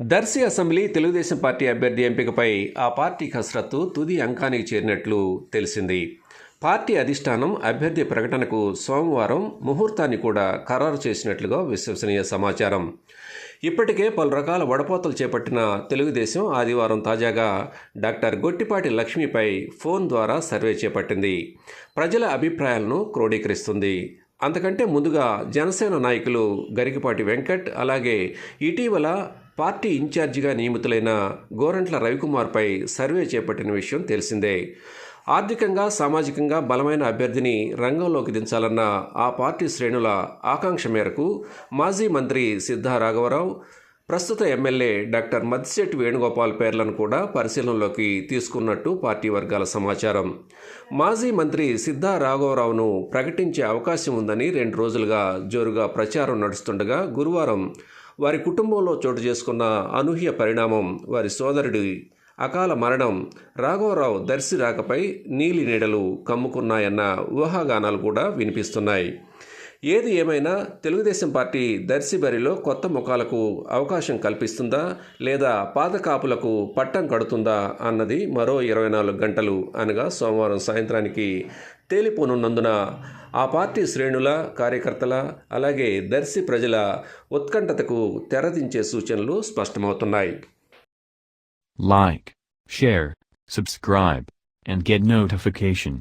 Darsi assembly Telugu Desam party అభ్యర్థి ఎంపికపై ఆ పార్టీ కసరత్తు తుది అంకానికి చేరినట్లు తెలిసింది. పార్టీ అధిష్టానం అభ్యర్థి ప్రకటనకు సోమవారం ముహూర్తాన్ని కూడా ఖరారు చేసినట్లుగా విశ్వసనీయ సమాచారం. ఇప్పటికే పలు రకాల వడపోతలు చేపట్టిన తెలుగుదేశం ఆదివారం తాజాగా డాక్టర్ గొట్టిపాటి లక్ష్మిపై ఫోన్ ద్వారా సర్వే చేపట్టింది. ప్రజల అభిప్రాయాలను క్రోడీకరిస్తుంది. అంతకంటే ముందుగా జనసేన నాయకులు గరికపాటి వెంకట్ అలాగే ఇటీవల పార్టీ ఇన్ఛార్జిగా నియమితులైన గోరంట్ల రవికుమార్పై సర్వే చేపట్టిన విషయం తెలిసిందే. ఆర్థికంగా సామాజికంగా బలమైన అభ్యర్థిని రంగంలోకి దించాలన్న ఆ పార్టీ శ్రేణుల ఆకాంక్ష మేరకు మాజీ మంత్రి సిద్ధా రాఘవరావు ప్రస్తుత ఎమ్మెల్యే డాక్టర్ మద్దిశెట్టి వేణుగోపాల్ పేర్లను కూడా పరిశీలనలోకి తీసుకున్నట్టు పార్టీ వర్గాల సమాచారం. మాజీ మంత్రి సిద్ధా రాఘవరావును ప్రకటించే అవకాశం ఉందని రెండు రోజులుగా జోరుగా ప్రచారం నడుస్తుండగా గురువారం వారి కుటుంబంలో చోటు చేసుకున్న అనూహ్య పరిణామం వారి సోదరుడి అకాల మరణం రాఘవరావు దర్శి రాకపై నీలి నీడలు కమ్ముకున్నాయన్న ఊహాగానాలు కూడా వినిపిస్తున్నాయి. ఏది ఏమైనా తెలుగుదేశం పార్టీ దర్శి బరిలో కొత్త ముఖాలకు అవకాశం కల్పిస్తుందా? లేదా పాదకాపులకు పట్టం కడుతుందా? అన్నది మరో ఇరవై నాలుగు గంటలు అనగా సోమవారం సాయంత్రానికి తేలిపోనున్నందున ఆ పార్టీ శ్రేణుల కార్యకర్తల అలాగే దర్శి ప్రజల ఉత్కంఠతకు తెరదించే సూచనలు స్పష్టమవుతున్నాయి. Like share subscribe and get notification